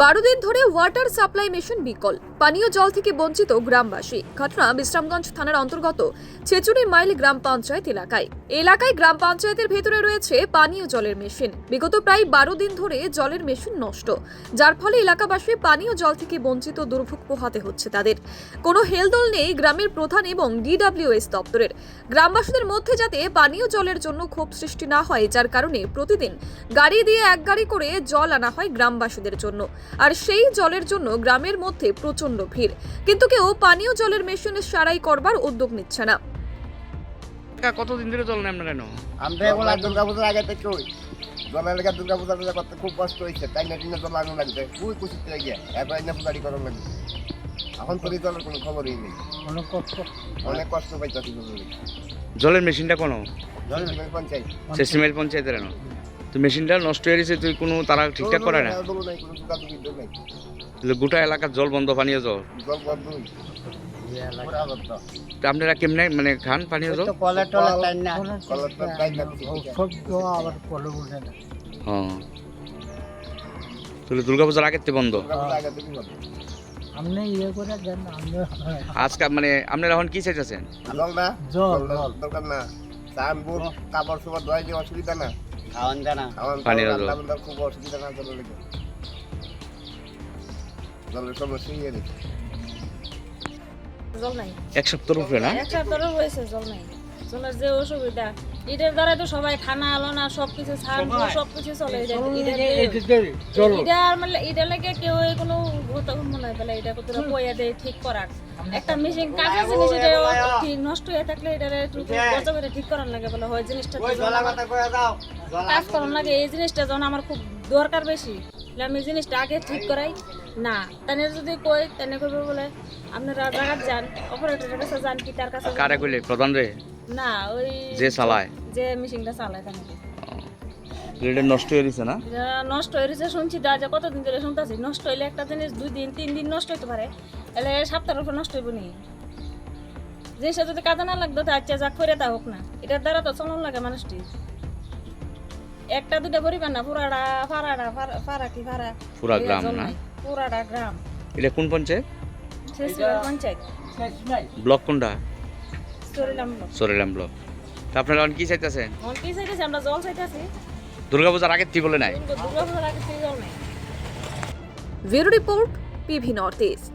বারো দিন ধরে ওয়াটার সাপ্লাই মেশিন বিকল। পানীয় জল থেকে বঞ্চিত গ্রামবাসী। ঘটনা বিশ্রামগঞ্জ থানার অন্তর্গত ছেচুরি মাইল গ্রাম পঞ্চায়েত এলাকায়। এলাকায় গ্রাম পঞ্চায়েতের ভেতরে রয়েছে পানীয় জলের মেশিন। বিগত প্রায় বারো দিন ধরে জলের মেশিন নষ্ট। যার ফলে এলাকাবাসী পানীয় জল থেকে বঞ্চিত দুর্ভোগ পোহাতে হচ্ছে তাদের। কোনো হেলদোল নেই গ্রামের প্রধান এবং ডিডব্লিউএস দপ্তরের। গ্রামবাসীদের মধ্যে যাতে পানীয় জলের জন্য ক্ষোভ সৃষ্টি না হয়, যার কারণে প্রতিদিন গাড়ি দিয়ে এক গাড়ি করে জল আনা হয় গ্রামবাসীদের জন্য। আর সেই জলের জন্য গ্রামের মধ্যে প্রচণ্ড ভিড়। কিন্তু কেউ পানীয় জলের মেশিনে সারাই করবার উদ্যোগ নিচ্ছে না। কতদিন ধরে জল নেই আপনার কেন? আমরা এখন আর দুর্গা পূজার আগে থেকে ওই জল এলাকা দুর্গা পূজা টুজা করতে খুব কষ্ট হয়েছে। তাই না টিনে জল আগুন লাগবে খুবই খুশি থেকে গিয়ে এবার না পূজারি করার লাগবে এখন তো জলের কোনো খবরই নেই। অনেক কষ্ট? অনেক কষ্ট পাইতেছি জলের মেশিনটা কোনো? জলের পঞ্চায়েত। পঞ্চায়েতের কেন তো মেশিনটা নষ্ট হয়ে গেছে তুই কোনো তারা ঠিকঠাক করে না। গোটা এলাকার জল বন্ধ পানীয় জল। জল বন্ধই তা আপনারা কেমনে মানে খান পানীয় জল? না। হ্যাঁ তাহলে দুর্গাপূজার আগের থেকে বন্ধ? ইয়ে করে দেন আপনি আজকে মানে আপনারা এখন কি চাইতেছেন জল না? জল। দরকার না। কাপড় ধোয়াই দিয়ে অসুবিধা না। খাওয়ান জানা পানির জল। রান্না বান্নার খুব অসুবিধা না জলের লেগে জলের সমস্যা নেই জল নাই। এক সপ্তাহের উপরে না? এক সপ্তাহ রয়েছে জল নাই। জলের যে অসুবিধা এটার দ্বারা তো সবাই খানা আলো না সবকিছু ছান সব কিছু চলে এটা মানে এটা লাগে কেউ কোনো মনে হয় এটা কত পয়া দেয় ঠিক করার। একটা মেশিন এটা ঠিক নষ্ট হয়ে থাকলে এটা একটু গজা করে ঠিক করার লাগে বলে হয় জিনিসটা কাজ করার লাগে এই জিনিসটা যখন আমার খুব দরকার বেশি তাহলে আমি এই জিনিসটা আগে ঠিক করাই। না তাহলে যদি কই তাহলে করবে বলে আপনারা জায়গা যান অপারেটরের কাছে যান কি তার কাছে কারে কইলে প্রধান রে? না ওই যে চালায়। যে মেশিনটা চালায় তাহলে। এটা নষ্ট হয়ে গেছে না? নষ্ট হয়ে গেছে শুনছি দা যে কতদিন ধরে শুনতেছি নষ্ট হইলে একটা জিনিস দুই দিন তিন দিন নষ্ট হইতে পারে এলে সপ্তাহের উপর নষ্ট হইব নি? জিনিসটা যদি কাজে না লাগতো তো আচ্ছা যা করে তা হোক না। এটার দ্বারা তো চলন লাগে মানুষটি একটা দুটা পরিবার না পুরাটা ফাড়াটা ফাড়া কি ফাড়া পুরা গ্রাম না। পুরাটা গ্রাম। এটা কোন পঞ্চায়েত? পঞ্চায়েত। ব্লক কোনটা? সরিলাম ব্লক। তা আপনারা এখন কি চাইতেছেন? মন কি চাইতেছি? আমরা জল চাইতেছি। দুর্গাপূজার আগের থেকে বলে নাই? দুর্গা পূজার আগে থেকে জল নেই? Bureau report PV North East.